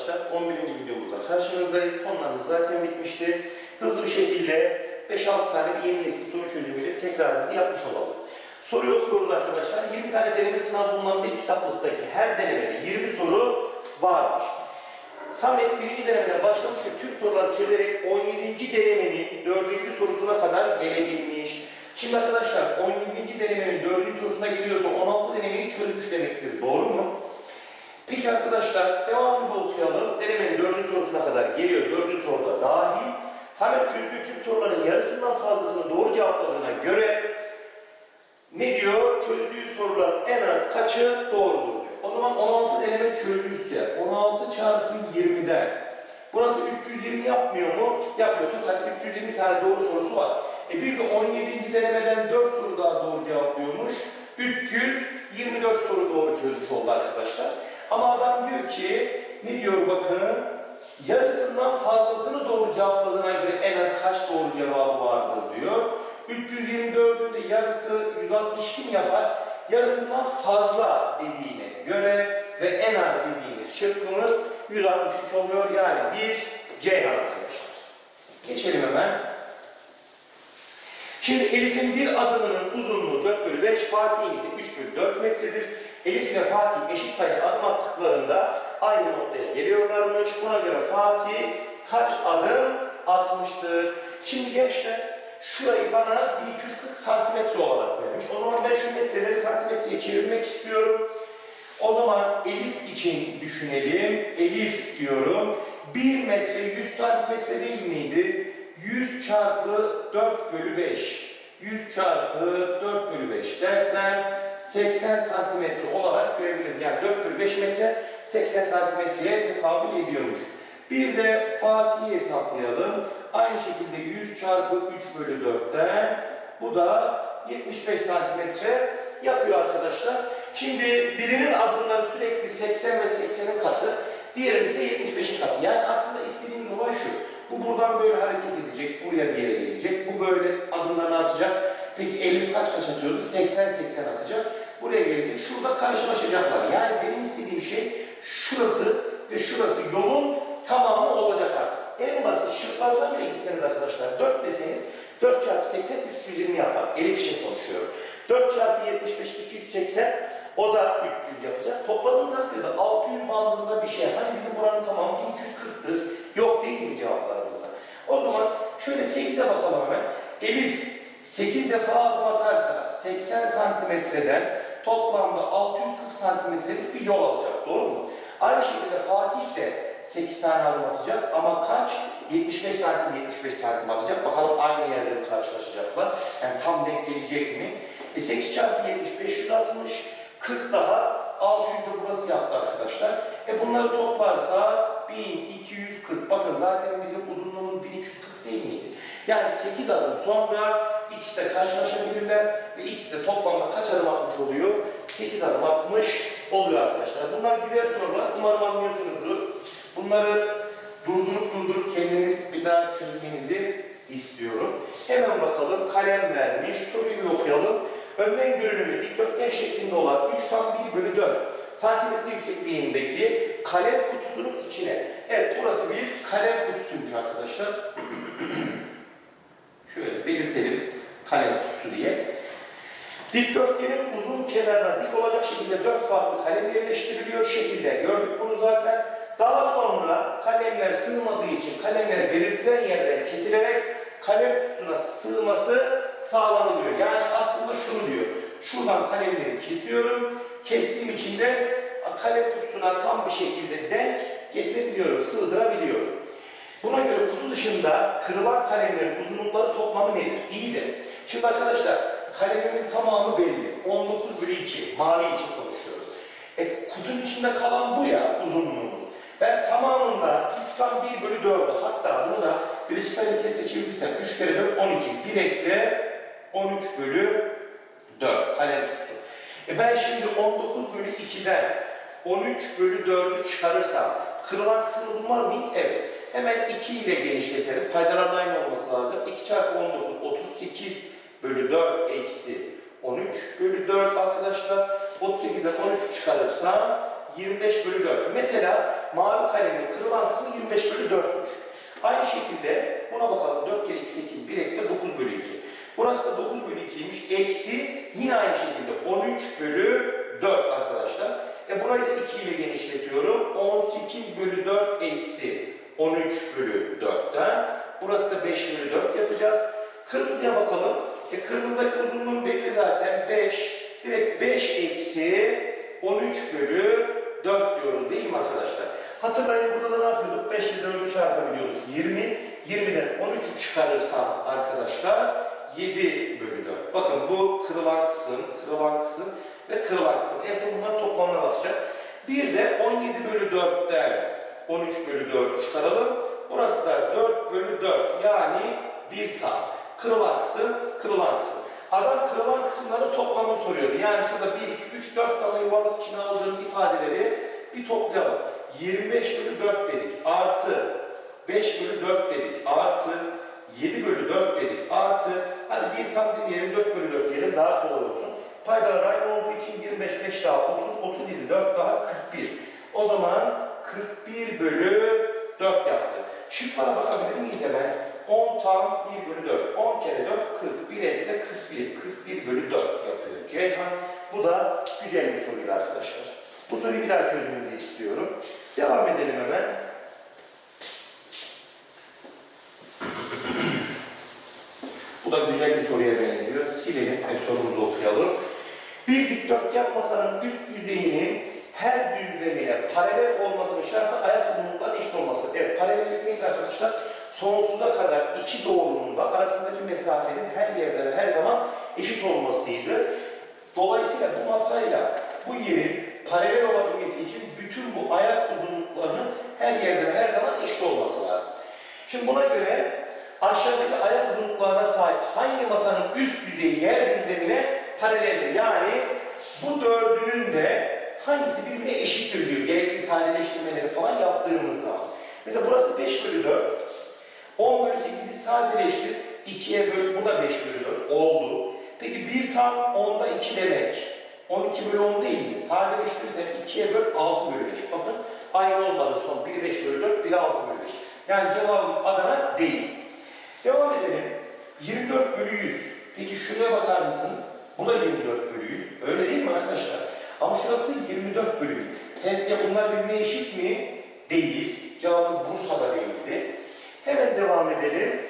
arkadaşlar. 11. videomuzda karşınızdayız. Konularımız zaten bitmişti. Hızlı bir şekilde 5-6 tane yeni nesil soru çözümüyle tekrarımızı yapmış olalım. Soruyu okuyoruz arkadaşlar. 20 tane deneme sınavı bulunan bir kitaplıktaki her denemede 20 soru varmış. Samet birinci denemeden başlamış ve tüm soruları çözerek 17. denemenin 4. sorusuna kadar gelebilmiş. Şimdi arkadaşlar 17. denemenin 4. sorusuna geliyorsa 16 denemeyi çözmüş demektir. Doğru mu? Peki arkadaşlar devamını da okuyalım. Denemenin 4. sorusuna kadar geliyor. 4. soruda dahil. Samet çözdüğü tüm soruların yarısından fazlasını doğru cevapladığına göre ne diyor? Çözdüğü soruların en az kaçı doğrudur diyor. O zaman 16 deneme çözmüşse 16 çarpı 20'den burası 320 yapmıyor mu? Yapıyor. Total 320 tane doğru sorusu var. E bir de 17. denemeden 4 soru daha doğru cevaplıyormuş. 324 soru doğru çözmüş oldu arkadaşlar. Ama adam diyor ki ne diyor bakın yarısından fazlasını doğru cevapladığına göre en az kaç doğru cevabı vardır diyor. 324'ün de yarısı 162 mi yapar? Yarısından fazla dediğine göre ve en az dediğimiz şıkkımız 163 oluyor. Yani bir Ceyhan arkadaşlar. Geçelim hemen. Şimdi Elif'in bir adımının uzunluğu 4 bölü 5, Fatih'in ise 3 bölü 4 metredir. Elif ile Fatih eşit sayı adım attıklarında aynı noktaya geliyorlarmış. Buna göre Fatih kaç adım atmıştır? Şimdi gençler şurayı bana 1240 santimetre olarak vermiş. O zaman ben şu metreleri santimetreye çevirmek istiyorum. O zaman Elif için düşünelim. Elif diyorum. 1 metre 100 santimetre değil miydi? 100 çarpı 4 bölü 5. 100 çarpı 4 bölü 5 dersen 80 santimetre olarak görebilirim. Yani 4 bölü 5 metre 80 santimetreye tekabül ediyormuş. Bir de Fatih'i hesaplayalım. Aynı şekilde 100 çarpı 3 bölü 4'ten bu da 75 santimetre yapıyor arkadaşlar. Şimdi birinin adımları sürekli 80 ve 80'in katı, diğerinin de 75'in katı. Yani aslında istediğimiz olay şu. Bu buradan böyle hareket edecek, buraya bir yere gelecek. Bu böyle adımlarını atacak. Peki Elif kaç kaç atıyordu? 80-80 atacak. Buraya gelecek. Şurada karşılaşacaklar. Yani benim istediğim şey şurası ve şurası yolun tamamı olacak artık. En basit şıklardan bile gitseniz arkadaşlar 4 deseniz 4 çarpı 80 320 yapar. Elif için konuşuyorum. 4 çarpı 75 280 o da 300 yapacak. Topladığın takdirde 600 bandında bir şey. Hani bizim buranın tamamı 1240'tır. Yok değil mi cevaplarımızda? O zaman şöyle 8'e bakalım hemen. Elif 8 defa adım atarsa 80 santimetreden toplamda 640 santimetrelik bir yol alacak. Doğru mu? Aynı şekilde Fatih de 8 tane adım atacak ama kaç? 75 santim 75 santim atacak. Bakalım aynı yerde karşılaşacaklar? Yani tam denk gelecek mi? E 8 çarpı 75 160 40 daha 600 de burası yaptı arkadaşlar. E bunları toplarsak 1240. Bakın zaten bizim uzunluğumuz 1240 değil miydi? Yani 8 adım sonra ikisi de karşılaşabilirler ve ikisi de toplamda kaç adım atmış oluyor? 8 adım atmış oluyor arkadaşlar. Bunlar güzel sorular. Umarım anlıyorsunuzdur. Bunları durdurup durdurup kendiniz bir daha çözmenizi istiyorum. Hemen bakalım. Kalem vermiş. Soruyu bir okuyalım. Önden görünümü dikdörtgen şeklinde olan 3 tam 1 bölü 4 santimetre yüksekliğindeki kalem kutusunun içine. Evet burası bir kalem kutusuymuş arkadaşlar. Şöyle belirtelim kalem kutusu diye. Dikdörtgenin uzun kenarına dik olacak şekilde dört farklı kalem yerleştiriliyor şekilde. Gördük bunu zaten. Daha sonra kalemler sığmadığı için kalemler belirtilen yerden kesilerek kalem kutusuna sığması sağlanılıyor. Yani aslında şunu diyor. Şuradan kalemleri kesiyorum. Kestiğim için de kalem kutusuna tam bir şekilde denk getirebiliyorum, sığdırabiliyorum. Buna göre kutu dışında kırılan kalemlerin uzunlukları toplamı nedir? İyi de. Şimdi arkadaşlar kalemimin tamamı belli. 19 bölü 2. Mavi için konuşuyoruz. E, kutunun içinde kalan bu ya uzunluğumuz. Ben tamamında 3'ten 1 bölü 4'ü hatta bunu da birleşik sayılı kesre çevirirsem 3 kere 4 12. Bir ekle 13 bölü 4 kalem kutusu. E ben şimdi 19 bölü 2'den 13 bölü 4'ü çıkarırsam kırılan kısmını bulmaz mıyım? Evet. Hemen 2 ile genişletelim. Paydaların aynı olması lazım. 2 çarpı 19 38 bölü 4 eksi 13 bölü 4 arkadaşlar. 38'den 13 çıkarırsam 25 bölü 4. Mesela mavi kalemin kırılan kısmı 25 bölü 4'müş. Aynı şekilde buna bakalım. 4 kere 2 8, 1 ekle 9 bölü 2. Burası da 9 bölü 2'ymiş. Eksi yine aynı şekilde 13 bölü 4 arkadaşlar. E burayı da 2 ile genişletiyorum. 18 bölü 4 eksi 13 bölü 4'ten. Burası da 5 bölü 4 yapacak. Kırmızıya bakalım. E kırmızıdaki uzunluğun belli zaten 5. Direkt 5 eksi 13 bölü 4 diyoruz değil mi arkadaşlar? Hatırlayın burada da ne yapıyorduk? 5 ile 4'ü çarpabiliyorduk. 20. 20'den 13'ü çıkarırsam arkadaşlar 7 bölü 4. Bakın bu kırılan kısım, kırılan kısım ve kırılan kısım. En son bunların toplamına bakacağız. Bir de 17 bölü 4'ten 13 bölü 4 çıkaralım. Burası da 4 bölü 4 yani 1 tam. Kırılan kısım, kırılan kısım. Adam kırılan kısımları toplamını soruyor. Yani şurada 1, 2, 3, 4 tane yuvarlak içine aldığım ifadeleri bir toplayalım. 25 bölü 4 dedik artı 5 bölü 4 dedik artı 7 bölü 4 dedik artı hadi bir tam demeyelim 4 bölü 4 diyelim daha kolay olsun. Paydalar aynı olduğu için 25 5 daha 30 37 4 daha 41. O zaman 41 bölü 4 yaptı. Şıklara bakabilir miyiz hemen? 10 tam 1 bölü 4. 10 kere 4 40. 1 elde 41. 41 bölü 4 yapıyor Ceyhan. Bu da güzel bir soruydu arkadaşlar. Bu soruyu bir daha çözmenizi istiyorum. Devam edelim hemen. Bu da güzel bir soruya benziyor. Silelim ve sorumuzu okuyalım. Bir dikdörtgen masanın üst yüzeyinin her düzlemine paralel olmasının şartı ayak uzunluğundan eşit olmasıdır. Evet, paralellik neydi arkadaşlar? Sonsuza kadar iki doğrunun da arasındaki mesafenin her yerde ve her zaman eşit olmasıydı. Dolayısıyla bu masayla bu yerin paralel olabilmesi için bütün bu ayak uzunluklarının her yerde ve her zaman eşit olması lazım. Şimdi buna göre aşağıdaki ayak uzunluklarına sahip hangi masanın üst yüzeyi yer düzlemine paraleldir? Yani bu dördünün de hangisi birbirine eşittir diyor. Gerekli sadeleştirmeleri falan yaptığımız zaman. Mesela burası 5 bölü 4. 10 bölü 8'i sadeleştir. 2'ye böl, bu da 5 bölü 4 oldu. Peki 1 tam 10'da 2 demek. 12 bölü 10 değil mi? Sadeleştirirsem 2'ye böl 6 bölü 5. Bakın aynı olmadı son. Biri 5 bölü 4, biri 6 bölü 5. Yani cevabımız Adana değil. Devam edelim. 24 bölü 100. Peki şuraya bakar mısınız? Bu da 24 bölü 100. Öyle değil mi arkadaşlar? Ama şurası 24 bölü 1000. Sizce bunlar birbirine eşit mi? Değil. Cevabımız Bursa'da değildi. Hemen devam edelim.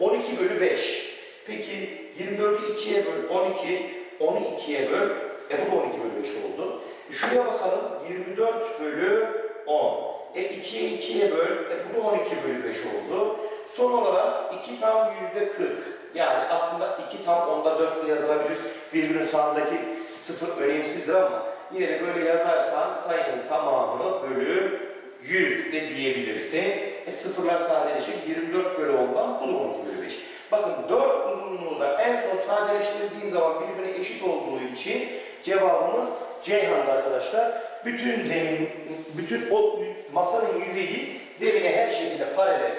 12 bölü 5. Peki 24'ü 2'ye böl 12, 10'u 2'ye böl. E bu da 12 bölü 5 oldu. E şuraya bakalım. 24 bölü 10. E 2'ye 2'ye böl. E bu da 12 bölü 5 oldu. Son olarak 2 tam yüzde 40. Yani aslında 2 tam onda 4 ile yazılabilir. Birbirinin sağındaki sıfır önemsizdir ama yine de böyle yazarsan sayının tamamı bölü 100 de diyebilirsin. E sıfırlar sadeleşir. 24 bölü 10'dan bu da 12 bölü 5. Bakın 4 uzunluğu da en son sadeleştirdiğim zaman birbirine eşit olduğu için cevabımız Ceyhan'da arkadaşlar. Bütün zemin, bütün o masanın yüzeyi zemine her şekilde paralel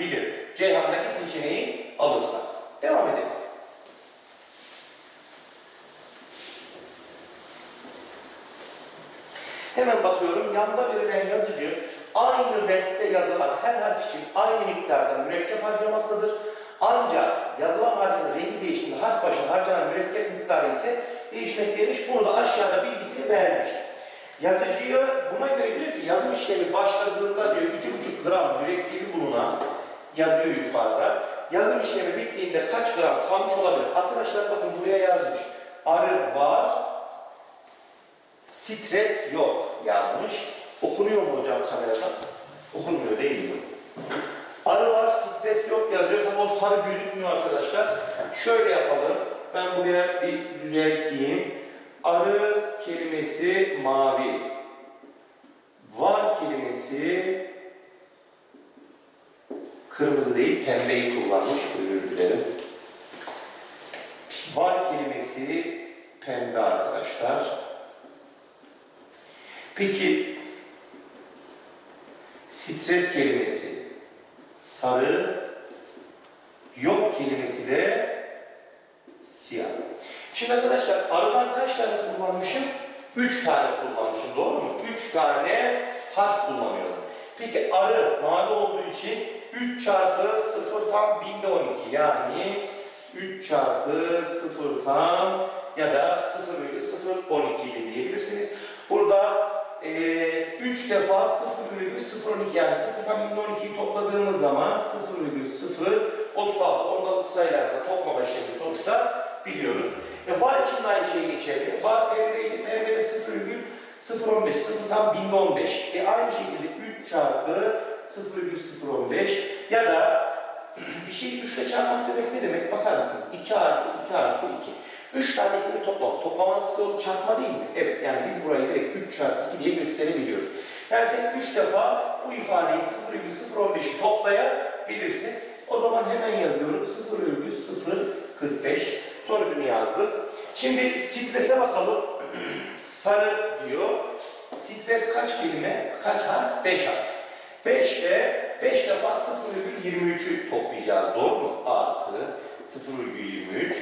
olabilir. Ceyhan'daki seçeneği alırsak. Devam edelim. Hemen bakıyorum. Yanda verilen yazıcı aynı renkte yazılan her harf için aynı miktarda mürekkep harcamaktadır. Ancak yazılan harfin rengi değiştiğinde harf başına harcanan mürekkep miktarı ise değişmekteymiş. Bunu da aşağıda bilgisini vermiş. Yazıcıya buna göre diyor ki yazım işlemi başladığında diyor 2,5 gram mürekkebi bulunan yazıyor yukarıda. Yazım işlemi bittiğinde kaç gram kalmış olabilir? Arkadaşlar bakın buraya yazmış. Arı var, stres yok yazmış. Okunuyor mu hocam kameradan? Okunmuyor değil mi? Arı var, stres yok yazıyor. Tabi o sarı gözükmüyor arkadaşlar. Şöyle yapalım. Ben buraya bir düzelteyim. Arı kelimesi mavi. Var kelimesi kırmızı değil, pembeyi kullanmış. Özür dilerim. Var kelimesi pembe arkadaşlar. Peki stres kelimesi sarı, yok kelimesi de siyah. Şimdi arkadaşlar arıdan kaç tane kullanmışım? Üç tane kullanmışım doğru mu? Üç tane harf kullanıyorum. Peki arı mavi olduğu için 3 çarpı 0 tam binde 12 yani 3 çarpı 0 tam ya da 0,012 ile diyebilirsiniz. Burada eee 3 defa 0,012 yani 0 tam binde 12'yi topladığımız zaman 0,036 ondalık sayılarda toplama işlemi sonuçta biliyoruz. E, var için de aynı şey geçerli. Var terimdeydi. Terimde 0,015 0 tam binde 15. E, aynı şekilde 3 çarpı 0,015 ya da bir şeyi 3 ile çarpmak demek ne demek? Bakar mısınız? 2 artı 2 artı 2. 3 tane ikili toplam. Toplamanın kısa yolu çarpma değil mi? Evet yani biz burayı direkt 3 çarpı 2 diye gösterebiliyoruz. Yani sen 3 defa bu ifadeyi 0,015'i toplayabilirsin. O zaman hemen yazıyorum 0,045 sonucunu yazdık. Şimdi strese bakalım. Sarı diyor. Stres kaç kelime? Kaç harf? 5 harf. 5 ile 5 defa 0,23'ü toplayacağız. Doğru mu? Artı 0,23.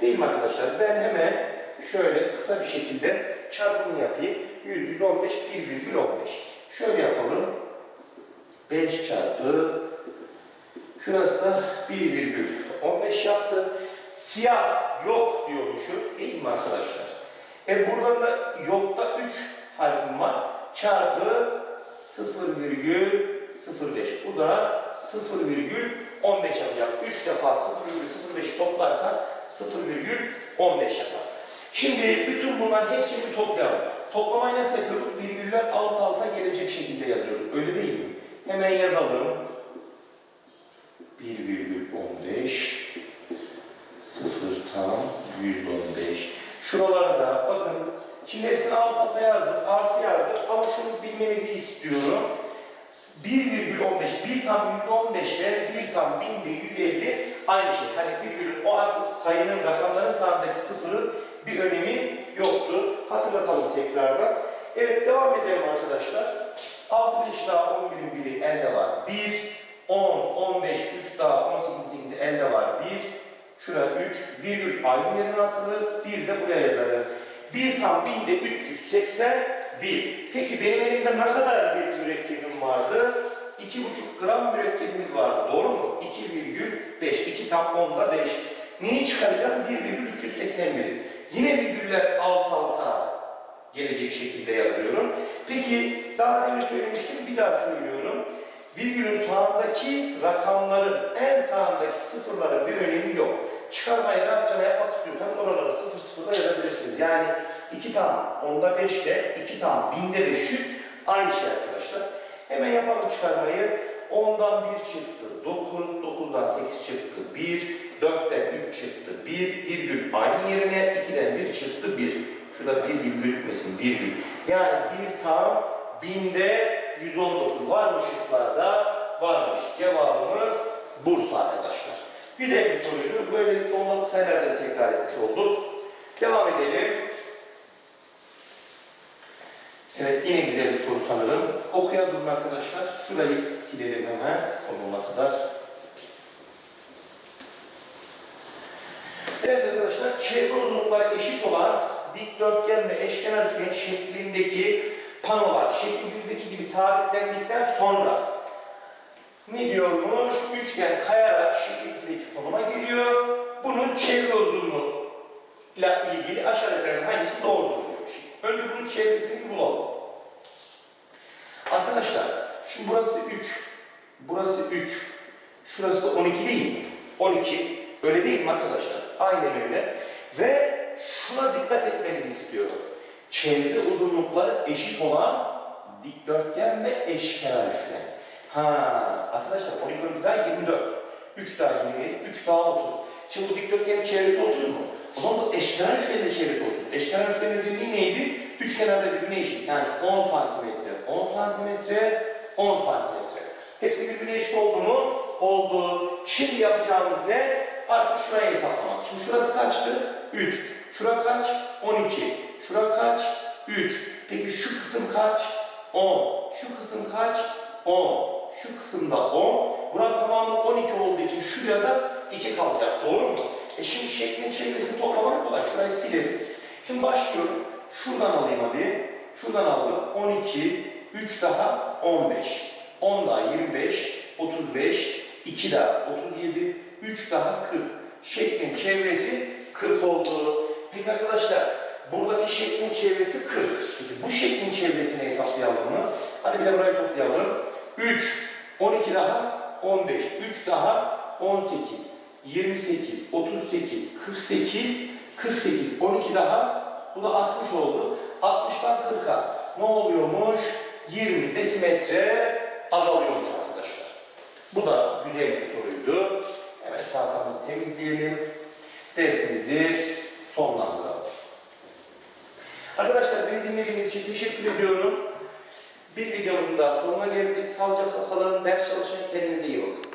Değil mi arkadaşlar? Ben hemen şöyle kısa bir şekilde çarpımını yapayım. 100, 115, 1,15. Şöyle yapalım. 5 çarpı şurası da 1,15 yaptı. Siyah yok diyormuşuz. Değil mi arkadaşlar? E buradan da yokta 3 harfim var. Çarpı 0,05. Bu da 0,15 yapacak. 3 defa 0,05 toplarsak 0,15 yapar. Şimdi bütün bunların hepsini toplayalım. Toplamayı nasıl yapıyoruz? Virgüller alt alta gelecek şekilde yazıyoruz. Öyle değil mi? Hemen yazalım. 1,15 0 tam 115. Şuralara da bakın. Şimdi hepsini alt alta yazdık, artı yazdık ama şunu bilmenizi istiyorum. 1,15, 1 tam %15 ile 1 tam 1150 aynı şey. Hani virgülün o artık sayının, rakamların sağındaki sıfırın bir önemi yoktu. Hatırlatalım tekrardan. Evet devam edelim arkadaşlar. 6 5 daha 11'in biri elde var. 1, 10, 15, 3 daha 18, 8 elde var. 1, şurada 3, virgül aynı yerine atılır. 1 de buraya yazarım. 1 tam 1000'de 381. Peki benim elimde ne kadar bir mürekkebim vardı? 2,5 gram mürekkebimiz vardı. Doğru mu? 2,5. 2 tam 10'da 5. Neyi çıkaracağım? 1,381. Yine virgüller alt alta gelecek şekilde yazıyorum. Peki daha demin söylemiştim bir daha söylüyorum. Virgülün sağındaki rakamların en sağındaki sıfırların bir önemi yok. Çıkarmayı rahatça yapmak istiyorsanız oralara sıfır sıfırla yazabilirsiniz. Yani 2 tam onda 5 ile 2 tam binde 500 aynı şey arkadaşlar. Hemen yapalım çıkarmayı. 10'dan 1 çıktı 9, 9'dan 8 çıktı 1, 4'ten 3 çıktı 1, virgül aynı yerine 2'den 1 çıktı 1. Şurada 1 gibi gözükmesin virgül. Yani 1 tam binde 119 var mı şıklarda? Varmış. Cevabımız Bursa arkadaşlar. Güzel bir soruydu. Böylelikle ondalık sayılarda tekrar etmiş olduk. Devam edelim. Evet yine güzel bir soru sanırım. Okuyalım arkadaşlar. Şurayı silelim hemen sonuna kadar. Evet arkadaşlar çevre uzunlukları eşit olan dikdörtgen ve eşkenar üçgen şeklindeki panolar şekil 1'deki gibi sabitlendikten sonra ne diyormuş? Üçgen kayarak şekil 2'deki konuma geliyor. Bunun çevre uzunluğu ile ilgili aşağıdakilerin hangisi doğrudur diyor. Şimdi önce bunun çevresini bulalım. Arkadaşlar şimdi burası 3. Burası 3. Şurası da 12 değil mi? 12. Öyle değil mi arkadaşlar? Aynen öyle. Ve şuna dikkat etmenizi istiyorum. Çevre uzunlukları eşit olan dikdörtgen ve eşkenar üçgen. Ha, arkadaşlar 12 12 daha 24. 3 daha 27, 3 daha 30. Şimdi bu dikdörtgenin çevresi 30 mu? O zaman bu eşkenar üçgenin çevresi 30. Eşkenar üçgenin özelliği neydi? Üç kenarda birbirine eşit. Yani 10 santimetre, 10 santimetre, 10 santimetre. Hepsi birbirine eşit oldu mu? Oldu. Şimdi yapacağımız ne? Artık şurayı hesaplamak. Şimdi şurası kaçtı? 3. Şura kaç? 12. Şura kaç? 3. Peki şu kısım kaç? 10. Şu kısım kaç? 10. Şu kısımda 10. Buranın tamamı 12 olduğu için şuraya da 2 kalacak. Doğru mu? E şimdi şeklin çevresini toplamak kolay. Şurayı silelim. Şimdi başlıyorum. Şuradan alayım hadi. Şuradan aldım. 12, 3 daha 15. 10 daha 25, 35, 2 daha 37, 3 daha 40. Şeklin çevresi 40 oldu. Peki arkadaşlar buradaki şeklin çevresi 40. Peki bu şeklin çevresini hesaplayalım mı? Hadi bir de burayı toplayalım. 3, 12 daha 15, 3 daha 18, 28, 38, 48, 48, 12 daha bu da 60 oldu. 60'dan 40'a ne oluyormuş? 20 desimetre azalıyormuş arkadaşlar. Bu da güzel bir soruydu. Evet tahtamızı temizleyelim. Dersimizi sonlandıralım. Arkadaşlar beni dinlediğiniz için teşekkür ediyorum. Bir videomuzun daha sonuna geldik. Sağlıcakla kalın, ders çalışın, kendinize iyi bakın.